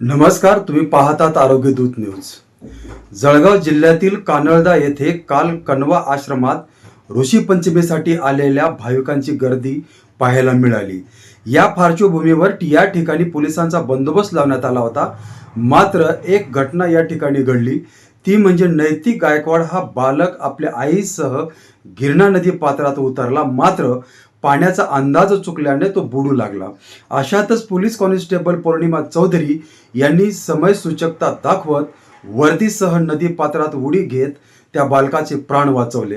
नमस्कार तुम्ही पाहतात आरोग्य दूत न्यूज. जळगाव जिल्ह्यातील कानळदा येथे काल कनवा आश्रमात ऋषी पंचमीसाठी आलेल्या भाविकांची गर्दी पाहायला मिळाली. या पार्श्वभूमीवर या ठिकाणी पोलिसांचा बंदोबस्त लावण्यात आला होता. मात्र एक घटना या ठिकाणी घडली. ती म्हणजे नैतिक गायकवाड हा बालक आपल्या आईसह गिरणा नदी पात्रात उतरला. मात्र पाण्याचा अंदाज चुकल्याने तो बुडू लागला. अशातच पोलीस कॉन्स्टेबल पौर्णिमा चौधरी यांनी समयसूचकता दाखवत वर्दीसह नदी पात्रात उडी घेत त्या बालकाचे प्राण वाचवले.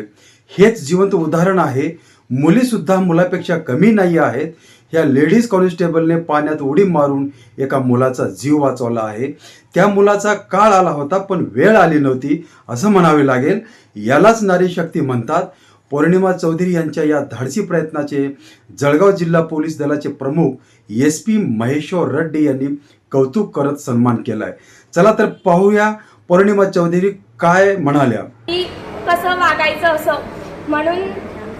हेच जिवंत उदाहरण आहे. मुलीसुद्धा मुलापेक्षा कमी नाही आहेत. ह्या लेडीज कॉन्स्टेबलने पाण्यात उडी मारून एका मुलाचा जीव वाचवला आहे. त्या मुलाचा काळ आला होता पण वेळ आली नव्हती असं म्हणावे लागेल. यालाच नारी शक्ती म्हणतात. पौर्णिमा चौधरी यांच्या या धाडसी प्रयत्नाचे जळगाव जिल्हा पोलीस दलाचे प्रमुख एस पी महेश्वर रेड्डी यांनी कौतुक करत सन्मान केलाय. चला तर पाहूया पौर्णिमा चौधरी काय म्हणाल्या. कसं वागायचं असं? म्हणून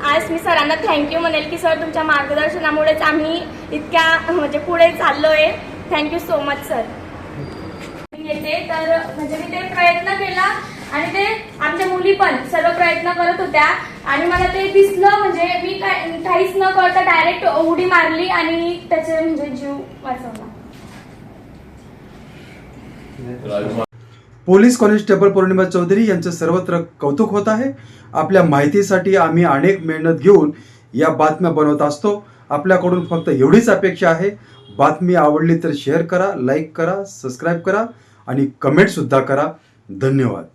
आज मी सरांना थँक्यू म्हणेल की सर तुमच्या मार्गदर्शनामुळेच आम्ही इतक्या म्हणजे पुढे चाललो आहे थँक्यू सो मच सर येते तर म्हणजे मी ते प्रयत्न केला आणि ते आमच्या मुली पण सर्व प्रयत्न करत होत्या. आणि मला ते दिसलं म्हणजे मी काय काहीच न करता डायरेक्ट उडी मारली आणि त्याचे म्हणजे जीव वाचवला. पोलीस कॉन्स्टेबल पौर्णिमा चौधरी यांचं सर्वत्र कौतुक होत आहे. आपल्या माहितीसाठी आम्ही अनेक मेहनत घेऊन या बातम्या बनवत असतो. आपल्याकडून फक्त एवढीच अपेक्षा आहे. बातमी आवडली तर शेअर करा लाईक करा सबस्क्राईब करा आणि कमेंटसुद्धा करा. धन्यवाद.